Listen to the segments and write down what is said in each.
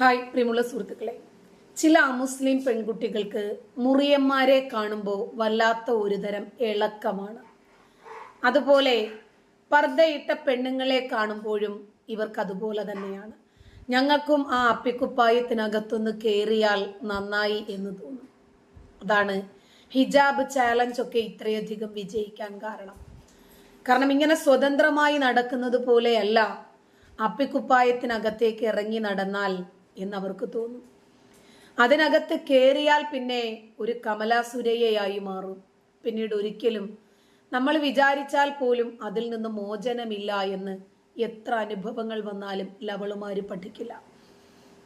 Hi പ്രിയമുള്ള സുഹൃത്തുക്കളെ. ചില അമുസ്ലിം പെൺകുട്ടികൾക്ക് മുറിയന്മാരെ കാണുമ്പോൾ വല്ലാത്ത ഒരുതരം ഇളക്കമാണ്. അതുപോലെ പർദ്ദയിട്ട പെണ്ണുങ്ങളെ കാണുമ്പോഴും ഇവർക്ക് അതുപോലെ തന്നെയാണ്. ഞങ്ങൾക്കും ആ അപ്പിക്കുപ്പായത്തിനകത്തുനിന്ന് കയറിയാൽ നന്നായി എന്ന് തോന്നും. അതാണ് ഹിജാബ് ചാലഞ്ച് ഒക്കെ ഇത്രയധികം വിജയിക്കാൻ കാരണം. കാരണം ഇങ്ങനെ സ്വതന്ത്രമായി നടക്കുന്നത് പോലെയല്ല അപ്പിക്കുപ്പായത്തിനകത്തേക്ക് ഇറങ്ങി നടന്നാൽ എന്നവർക്ക് തോന്നും. അതിനകത്ത് കയറിയാൽ പിന്നെ ഒരു കമലാസുരയ്യയായി മാറും. പിന്നീട് ഒരിക്കലും നമ്മൾ വിചാരിച്ചാൽ പോലും അതിൽ നിന്ന് മോചനമില്ല എന്ന് എത്ര അനുഭവങ്ങൾ വന്നാലും ലവളുമാര് പഠിക്കില്ല.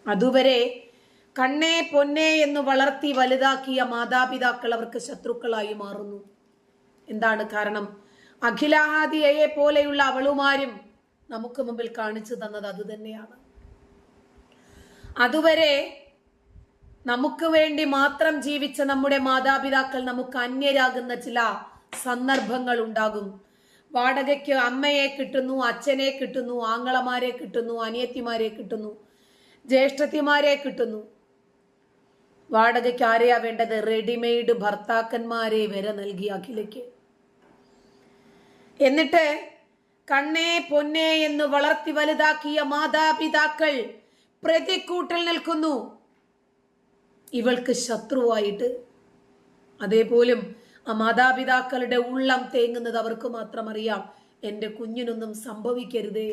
അതുവരെ കണ്ണേ പൊന്നേ എന്ന് വളർത്തി വലുതാക്കിയ മാതാപിതാക്കൾ അവർക്ക് ശത്രുക്കളായി മാറുന്നു. എന്താണ് കാരണം? അഖിലാഹാദിയയെ പോലെയുള്ള അവളുമാരും നമുക്ക് മുമ്പിൽ കാണിച്ചു തന്നത് അതുതന്നെയാണ്. അതുവരെ നമുക്ക് വേണ്ടി മാത്രം ജീവിച്ച നമ്മുടെ മാതാപിതാക്കൾ നമുക്ക് അന്യരാകുന്ന ചില സന്ദർഭങ്ങൾ ഉണ്ടാകും. വാടകയ്ക്ക് അമ്മയെ കിട്ടുന്നു അച്ഛനെ കിട്ടുന്നു ആങ്ങളമാരെ കിട്ടുന്നു അനിയത്തിമാരെ കിട്ടുന്നു ജ്യേഷ്ഠത്തിമാരെ കിട്ടുന്നു. വാടകയ്ക്ക് ആരെയാ വേണ്ടത്? റെഡിമെയ്ഡ് ഭർത്താക്കന്മാരെ വരെ നൽകി അഖിലയ്ക്ക്. എന്നിട്ട് കണ്ണേ പൊന്നേ എന്ന് വളർത്തി വലുതാക്കിയ മാതാപിതാക്കൾ പ്രതിക്കൂട്ടിൽ നിൽക്കുന്നു. ഇവൾക്ക് ശത്രുവായിട്ട് അതേപോലും ആ മാതാപിതാക്കളുടെ ഉള്ളം തേങ്ങുന്നത് അവർക്ക് മാത്രം അറിയാം. എന്റെ കുഞ്ഞിനൊന്നും സംഭവിക്കരുതേ.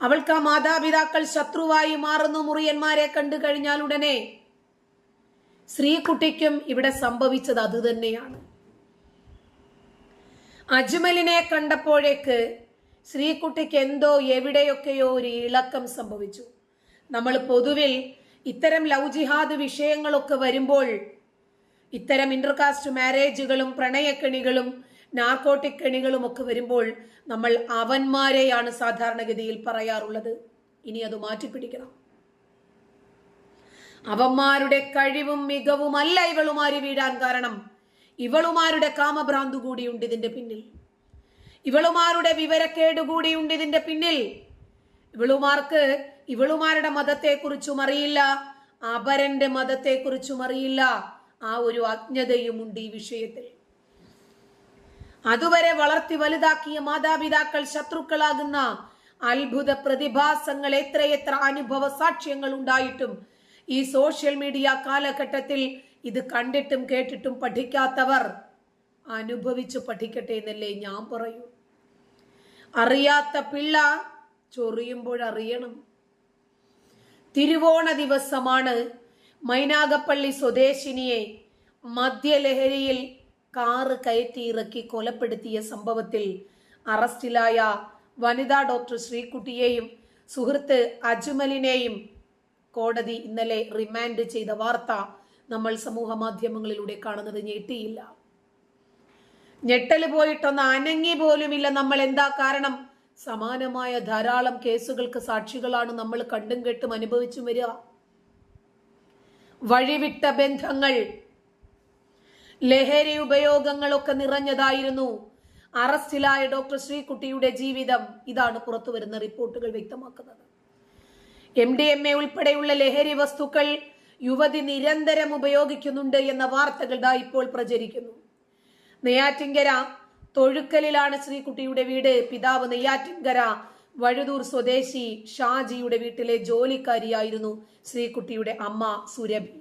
അവൾക്ക് ആ മാതാപിതാക്കൾ ശത്രുവായി മാറുന്നു മുറിയന്മാരെ കണ്ടു കഴിഞ്ഞാൽ ഉടനെ സ്ത്രീകുട്ടിക്കും ഇവിടെ സംഭവിച്ചത് അതുതന്നെയാണ് അജ്മലിനെ കണ്ടപ്പോഴേക്ക് ശ്രീകുട്ടിക്ക് എന്തോ എവിടെയൊക്കെയോ ഒരു ഇളക്കം സംഭവിച്ചു. നമ്മൾ പൊതുവിൽ ഇത്തരം ലവ് ജിഹാദ് വിഷയങ്ങളൊക്കെ വരുമ്പോൾ ഇത്തരം ഇന്റർകാസ്റ്റ് മാരേജുകളും പ്രണയക്കെണികളും നാർക്കോട്ടിക് കെണികളും ഒക്കെ വരുമ്പോൾ നമ്മൾ അവന്മാരെയാണ് സാധാരണഗതിയിൽ പറയാറുള്ളത്. ഇനി അത് മാറ്റിപ്പിടിക്കണം. അവന്മാരുടെ കഴിവും മികവുമല്ല ഇവളുമാരി വീഴാൻ കാരണം. ഇവളുമാരുടെ കാമഭ്രാന്തു കൂടിയുണ്ട് ഇതിന്റെ പിന്നിൽ. ഇവളുമാരുടെ വിവരക്കേട് കൂടിയുണ്ട് ഇതിന്റെ പിന്നിൽ. ഇവളുമാർക്ക് ഇവളുമാരുടെ മതത്തെക്കുറിച്ചും അറിയില്ല. അപരന്റെ മതത്തെക്കുറിച്ചും അറിയില്ല. ആ ഒരു അജ്ഞതയുമുണ്ട് ഈ വിഷയത്തിൽ. അതുവരെ വളർത്തി വലുതാക്കിയ മാതാപിതാക്കൾ ശത്രുക്കളാകുന്ന അത്ഭുത പ്രതിഭാസങ്ങൾ എത്രയെത്ര അനുഭവ സാക്ഷ്യങ്ങൾ ഉണ്ടായിട്ടും ഈ സോഷ്യൽ മീഡിയ കാലഘട്ടത്തിൽ ഇത് കണ്ടിട്ടും കേട്ടിട്ടും പഠിക്കാത്തവർ അനുഭവിച്ചു പഠിക്കട്ടെ എന്നല്ലേ ഞാൻ പറയൂ. അറിയാത്ത പിള്ള ചൊറിയുമ്പോൾ അറിയണം തിരുവോണ ദിവസമാണ് മൈനാഗപ്പള്ളി സ്വദേശിനിയെ മദ്യലഹരിയിൽ കാറ് കയറ്റി ഇറക്കി കൊലപ്പെടുത്തിയ സംഭവത്തിൽ അറസ്റ്റിലായ വനിതാ ഡോക്ടർ ശ്രീകുട്ടിയെയും സുഹൃത്ത് അജ്മലിനെയും കോടതി ഇന്നലെ റിമാൻഡ് ചെയ്ത വാർത്ത നമ്മൾ സമൂഹ മാധ്യമങ്ങളിലൂടെ കാണുന്നത് ഞെട്ടിയില്ല. ഞെട്ടൽ പോയിട്ടൊന്ന് അനങ്ങി പോലുമില്ല നമ്മൾ എന്താ കാരണം? സമാനമായ ധാരാളം കേസുകൾക്ക് സാക്ഷികളാണ് നമ്മൾ കണ്ടും കേട്ടും അനുഭവിച്ചും വരിക. വഴിവിട്ട ബന്ധങ്ങൾ ലഹരി ഉപയോഗങ്ങളൊക്കെ നിറഞ്ഞതായിരുന്നു. അറസ്റ്റിലായ ഡോക്ടർ ശ്രീകുട്ടിയുടെ ജീവിതം. ഇതാണ് പുറത്തു വരുന്ന റിപ്പോർട്ടുകൾ വ്യക്തമാക്കുന്നത്. എം ഡി എം എ ഉൾപ്പെടെയുള്ള ലഹരി വസ്തുക്കൾ യുവതി നിരന്തരം ഉപയോഗിക്കുന്നുണ്ട് എന്ന വാർത്തകൾ ഇപ്പോൾ പ്രചരിക്കുന്നു. നെയ്യാറ്റിങ്കര തൊഴുക്കലിലാണ് ശ്രീകുട്ടിയുടെ വീട്. പിതാവ് നെയ്യാറ്റിൻകര വഴുതൂർ സ്വദേശി ഷാജിയുടെ വീട്ടിലെ ജോലിക്കാരിയായിരുന്നു ശ്രീകുട്ടിയുടെ അമ്മ സുരഭി.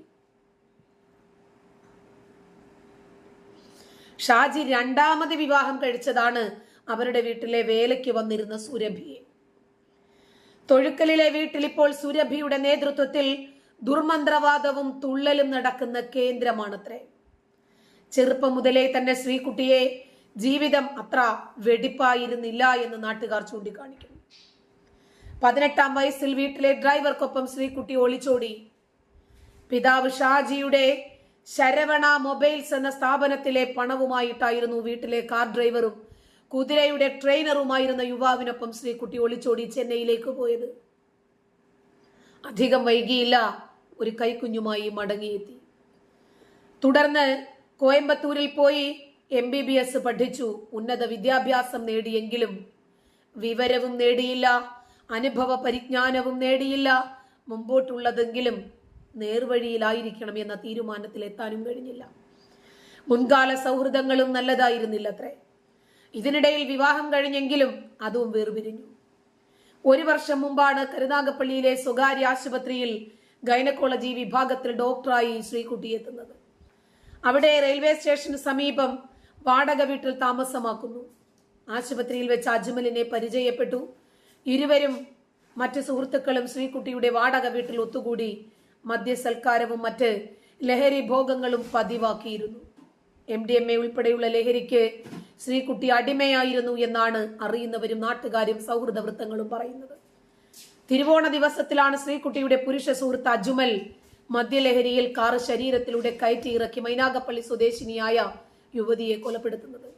ഷാജി രണ്ടാമത് വിവാഹം കഴിച്ചതാണ് അവരുടെ വീട്ടിലെ വേലയ്ക്ക് വന്നിരുന്ന സുരഭിയെ. തൊഴുക്കലിലെ വീട്ടിൽ ഇപ്പോൾ സുരഭിയുടെ നേതൃത്വത്തിൽ ദുർമന്ത്രവാദവും തുള്ളലും നടക്കുന്ന കേന്ദ്രമാണത്രേ. ചെറുപ്പം മുതലേ തന്നെ ശ്രീകുട്ടിയെ ജീവിതം അത്ര വെടിപ്പായിരുന്നില്ല എന്ന് നാട്ടുകാർ ചൂണ്ടിക്കാണിക്കുന്നു. പതിനെട്ടാം വയസ്സിൽ വീട്ടിലെ ഡ്രൈവർക്കൊപ്പം ശ്രീകുട്ടി ഒളിച്ചോടി. പിതാവ് ഷാജിയുടെ ശരവണ മൊബൈൽസ് എന്ന സ്ഥാപനത്തിലെ പണവുമായിട്ടായിരുന്നു വീട്ടിലെ കാർ ഡ്രൈവറും കുതിരയുടെ ട്രെയിനറുമായിരുന്ന യുവാവിനൊപ്പം ശ്രീകുട്ടി ഒളിച്ചോടി ചെന്നൈയിലേക്ക് പോയത്. അധികം വൈകിയില്ല ഒരു കൈക്കുഞ്ഞുമായി മടങ്ങിയെത്തി. തുടർന്ന് കോയമ്പത്തൂരിൽ പോയി എം ബി ബി എസ് പഠിച്ചു. ഉന്നത വിദ്യാഭ്യാസം നേടിയെങ്കിലും വിവരവും നേടിയില്ല. അനുഭവ പരിജ്ഞാനവും നേടിയില്ല. മുമ്പോട്ടുള്ളതെങ്കിലും നേർവഴിയിലായിരിക്കണം എന്ന തീരുമാനത്തിൽ എത്താനും കഴിഞ്ഞില്ല. മുൻകാല സൗഹൃദങ്ങളും നല്ലതായിരുന്നില്ലത്രേ. ഇതിനിടയിൽ വിവാഹം കഴിഞ്ഞെങ്കിലും അതും വേർപിരിഞ്ഞു. ഒരു വർഷം മുമ്പാണ് കരുനാഗപ്പള്ളിയിലെ സ്വകാര്യ ആശുപത്രിയിൽ ഗൈനക്കോളജി വിഭാഗത്തിൽ ഡോക്ടറായി ശ്രീകുട്ടി എത്തുന്നത് അവിടെ റെയിൽവേ സ്റ്റേഷന് സമീപം വാടക വീട്ടിൽ താമസമാക്കുന്നു. ആശുപത്രിയിൽ വെച്ച് അജ്മലിനെ പരിചയപ്പെട്ടു. ഇരുവരും മറ്റ് സുഹൃത്തുക്കളും ശ്രീകുട്ടിയുടെ വാടക വീട്ടിൽ ഒത്തുകൂടി മദ്യസൽക്കാരവും മറ്റ് ലഹരി ഭോഗങ്ങളും പതിവാക്കിയിരുന്നു. എം ഡി എം എ ഉൾപ്പെടെയുള്ള ലഹരിക്ക് ശ്രീകുട്ടി അടിമയായിരുന്നു എന്നാണ് അറിയുന്നവരും നാട്ടുകാരും സൗഹൃദ വൃത്തങ്ങളും പറയുന്നത്. തിരുവോണ ദിവസത്തിലാണ് ശ്രീകുട്ടിയുടെ പുരുഷ സുഹൃത്ത് അജുമൽ മദ്യലഹരിയിൽ കാറ് ശരീരത്തിലൂടെ കയറ്റി ഇറക്കി മൈനാഗപ്പള്ളി സ്വദേശിനിയായ യുവതിയെ കൊലപ്പെടുത്തുന്നത്.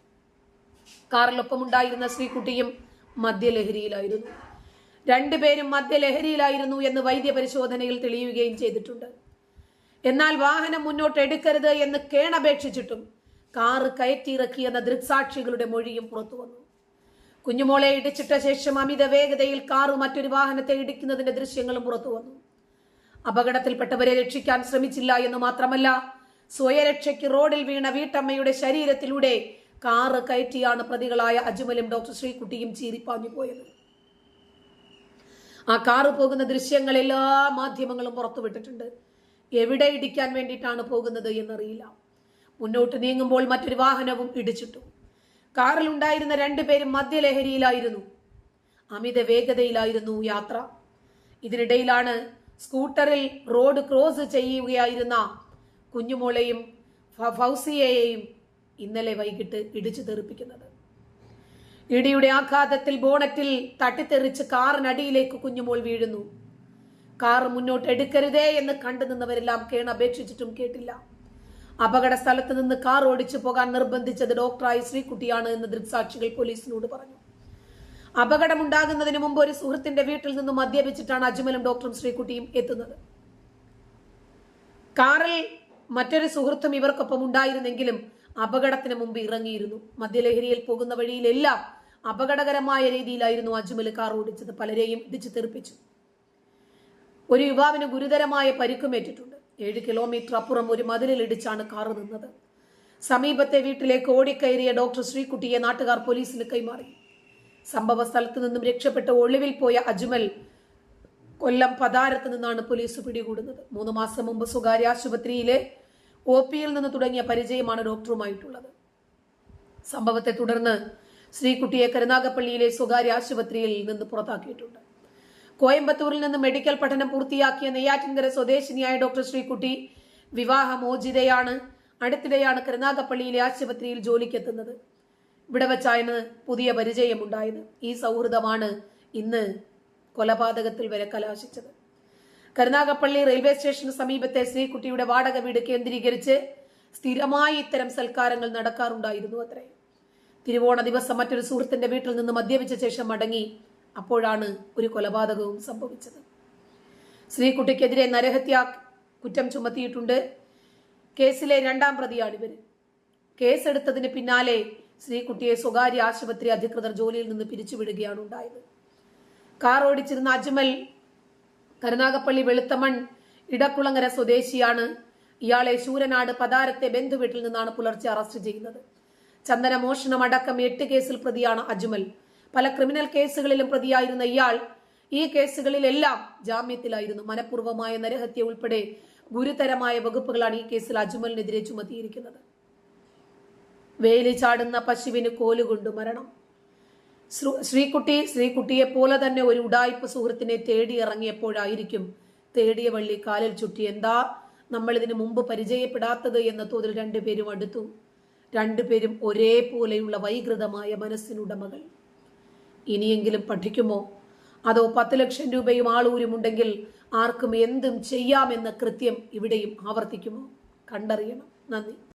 കാറിലൊപ്പമുണ്ടായിരുന്ന ശ്രീകുട്ടിയും മദ്യലഹരിയിലായിരുന്നു. രണ്ടുപേരും മദ്യലഹരിയിലായിരുന്നു എന്ന് വൈദ്യപരിശോധനയിൽ തെളിയുകയും ചെയ്തിട്ടുണ്ട്. എന്നാൽ വാഹനം മുന്നോട്ട് എടുക്കരുത് എന്ന് കേണപേക്ഷിച്ചിട്ടും കാറ് കയറ്റിയിറക്കിയെന്ന ദൃക്സാക്ഷികളുടെ മൊഴിയും പുറത്തു വന്നു. കുഞ്ഞുമോളെ ഇടിച്ചിട്ട ശേഷം അമിത വേഗതയിൽ കാറ് മറ്റൊരു വാഹനത്തെ ഇടിക്കുന്നതിന്റെ ദൃശ്യങ്ങളും പുറത്തു വന്നു. അപകടത്തിൽപ്പെട്ടവരെ രക്ഷിക്കാൻ ശ്രമിച്ചില്ല എന്ന് മാത്രമല്ല സ്വയരക്ഷയ്ക്ക് റോഡിൽ വീണ വീട്ടമ്മയുടെ ശരീരത്തിലൂടെ കാറ് കയറ്റിയാണ് പ്രതികളായ അജ്മലും ഡോക്ടർ ശ്രീകുട്ടിയും ചീറിപ്പാഞ്ഞു പോയത്. ആ കാറ് പോകുന്ന ദൃശ്യങ്ങൾ എല്ലാ മാധ്യമങ്ങളും പുറത്തുവിട്ടിട്ടുണ്ട്. എവിടെ ഇടിക്കാൻ വേണ്ടിയിട്ടാണ് പോകുന്നത് എന്നറിയില്ല. മുന്നോട്ട് നീങ്ങുമ്പോൾ മറ്റൊരു വാഹനവും ഇടിച്ചിട്ടു. കാറിൽ ഉണ്ടായിരുന്ന രണ്ടുപേരും മദ്യലഹരിയിലായിരുന്നു. അമിത വേഗതയിലായിരുന്നു യാത്ര. ഇതിനിടയിലാണ് സ്കൂട്ടറിൽ റോഡ് ക്രോസ് ചെയ്യുകയായിരുന്ന കുഞ്ഞുമോളെയും ഫൗസിയയെയും ഇന്നലെ വൈകിട്ട് ഇടിച്ചു തെറിപ്പിക്കുന്നത്. ഇടിയുടെ ആഘാതത്തിൽ ബോണറ്റിൽ തട്ടിത്തെറിച്ച് കാറിനടിയിലേക്ക് കുഞ്ഞുമോൾ വീഴുന്നു. കാർ മുന്നോട്ട് എടുക്കരുതേ എന്ന് കണ്ടു നിന്നവരെല്ലാം കേണപേക്ഷിച്ചിട്ടും കേട്ടില്ല. അപകട സ്ഥലത്ത് നിന്ന് കാർ ഓടിച്ചു പോകാൻ നിർബന്ധിച്ചത് ഡോക്ടറായ ശ്രീകുട്ടിയാണ് എന്ന് ദൃക്സാക്ഷികൾ പോലീസിനോട് പറഞ്ഞു. അപകടമുണ്ടാകുന്നതിന് മുമ്പ് ഒരു സുഹൃത്തിന്റെ വീട്ടിൽ നിന്നും മദ്യപിച്ചിട്ടാണ് അജ്മലും ഡോക്ടറും ശ്രീകുട്ടിയും എത്തുന്നത്. കാറിൽ മറ്റൊരു സുഹൃത്തും ഇവർക്കൊപ്പം ഉണ്ടായിരുന്നെങ്കിലും അപകടത്തിന് മുമ്പ് ഇറങ്ങിയിരുന്നു. മദ്യലഹരിയിൽ പോകുന്ന വഴിയിലെല്ലാം അപകടകരമായ രീതിയിലായിരുന്നു അജ്മൽ കാർ ഓടിച്ചത്. പലരെയും ഇടിച്ചു തെറിപ്പിച്ചു. ഒരു യുവാവിന് ഗുരുതരമായ പരിക്കുമേറ്റിട്ടുണ്ട്. ഏഴ് കിലോമീറ്റർ അപ്പുറം ഒരു മതിലിൽ ഇടിച്ചാണ് കാർ നിന്നത്. സമീപത്തെ വീട്ടിലേക്ക് ഓടിക്കയറിയ ഡോക്ടർ ശ്രീകുട്ടിയെ നാട്ടുകാർ പോലീസിന് കൈമാറി. സംഭവ സ്ഥലത്ത് നിന്നും രക്ഷപ്പെട്ട് ഒളിവിൽ പോയ അജ്മൽ കൊല്ലം പതാരത്ത് നിന്നാണ് പോലീസ് പിടികൂടുന്നത്. മൂന്ന് മാസം മുമ്പ് സ്വകാര്യ ആശുപത്രിയിലെ ഒ പിയിൽ നിന്ന് തുടങ്ങിയ പരിചയമാണ് ഡോക്ടറുമായിട്ടുള്ളത്. സംഭവത്തെ തുടർന്ന് ശ്രീകുട്ടിയെ കരുനാഗപ്പള്ളിയിലെ സ്വകാര്യ ആശുപത്രിയിൽ നിന്ന് പുറത്താക്കിയിട്ടുണ്ട്. കോയമ്പത്തൂരിൽ നിന്ന് മെഡിക്കൽ പഠനം പൂർത്തിയാക്കിയ നെയ്യാറ്റിൻകര സ്വദേശിനിയായ ഡോക്ടർ ശ്രീകുട്ടി വിവാഹമോചിതയാണ്. അടുത്തിടെയാണ് കരുനാഗപ്പള്ളിയിലെ ആശുപത്രിയിൽ ജോലിക്കെത്തുന്നത്. ഇവിടെ വച്ചാണ് പുതിയ പരിചയമുണ്ടായത്. ഈ സൗഹൃദമാണ് ഇന്ന് കൊലപാതകത്തിൽ വരെ കലാശിച്ചത്. കരുനാഗപ്പള്ളി റെയിൽവേ സ്റ്റേഷന് സമീപത്തെ ശ്രീകുട്ടിയുടെ വാടക വീട് കേന്ദ്രീകരിച്ച് സ്ഥിരമായി ഇത്തരം സൽക്കാരങ്ങൾ നടക്കാറുണ്ടായിരുന്നു അത്രേ. തിരുവോണ ദിവസം മറ്റൊരു സുഹൃത്തിന്റെ വീട്ടിൽ നിന്ന് മദ്യപിച്ച ശേഷം മടങ്ങി അപ്പോഴാണ് ഒരു കൊലപാതകവും സംഭവിച്ചത്. ശ്രീകുട്ടിക്കെതിരെ നരഹത്യ കുറ്റം ചുമത്തിയിട്ടുണ്ട്. കേസിലെ രണ്ടാം പ്രതിയാണ് ഇവർ കേസെടുത്തതിന് പിന്നാലെ ശ്രീകുട്ടിയെ സ്വകാര്യ ആശുപത്രി അധികൃതർ ജോലിയിൽ നിന്ന് പിരിച്ചുവിടുകയാണ് ഉണ്ടായത്. കാർ ഓടിച്ചിരുന്ന അജ്മൽ കരുനാഗപ്പള്ളി വെളുത്തമൺ ഇടക്കുളങ്ങര സ്വദേശിയാണ്. ഇയാളെ ശൂരനാട് പതാരത്തെ ബന്ധുവീട്ടിൽ നിന്നാണ് പുലർച്ചെ അറസ്റ്റ് ചെയ്യുന്നത്. ചന്ദന മോഷണം അടക്കം എട്ട് കേസിൽ പ്രതിയാണ് അജ്മൽ. പല ക്രിമിനൽ കേസുകളിലും പ്രതിയായിരുന്ന ഇയാൾ ഈ കേസുകളിലെല്ലാം ജാമ്യത്തിലായിരുന്നു. മനഃപൂർവമായ നരഹത്യ ഉൾപ്പെടെ ഗുരുതരമായ വകുപ്പുകളാണ് ഈ കേസിൽ അജ്മലിനെതിരെ ചുമത്തിയിരിക്കുന്നത്. വേലി ചാടുന്ന പശുവിന് കോലുകൊണ്ട് മരണം. ശ്രീകുട്ടി ശ്രീകുട്ടിയെ പോലെ തന്നെ ഒരു ഉടായ്പ സുഹൃത്തിനെ തേടി ഇറങ്ങിയപ്പോഴായിരിക്കും തേടിയ വള്ളി കാലിൽ ചുറ്റി. എന്താ നമ്മൾ ഇതിനു മുമ്പ് പരിചയപ്പെടാത്തത് എന്ന തോതിൽ രണ്ടുപേരും അടുത്തു. രണ്ടുപേരും ഒരേപോലെയുള്ള വൈകൃതമായ മനസ്സിനുടമകൾ. ഇനിയെങ്കിലും പഠിക്കുമോ? അതോ പത്ത് ലക്ഷം രൂപയും ആളൂരുമുണ്ടെങ്കിൽ ആർക്കും എന്തും ചെയ്യാമെന്ന കൃത്യം ഇവിടെയും ആവർത്തിക്കുമോ? കണ്ടറിയണം. നന്ദി.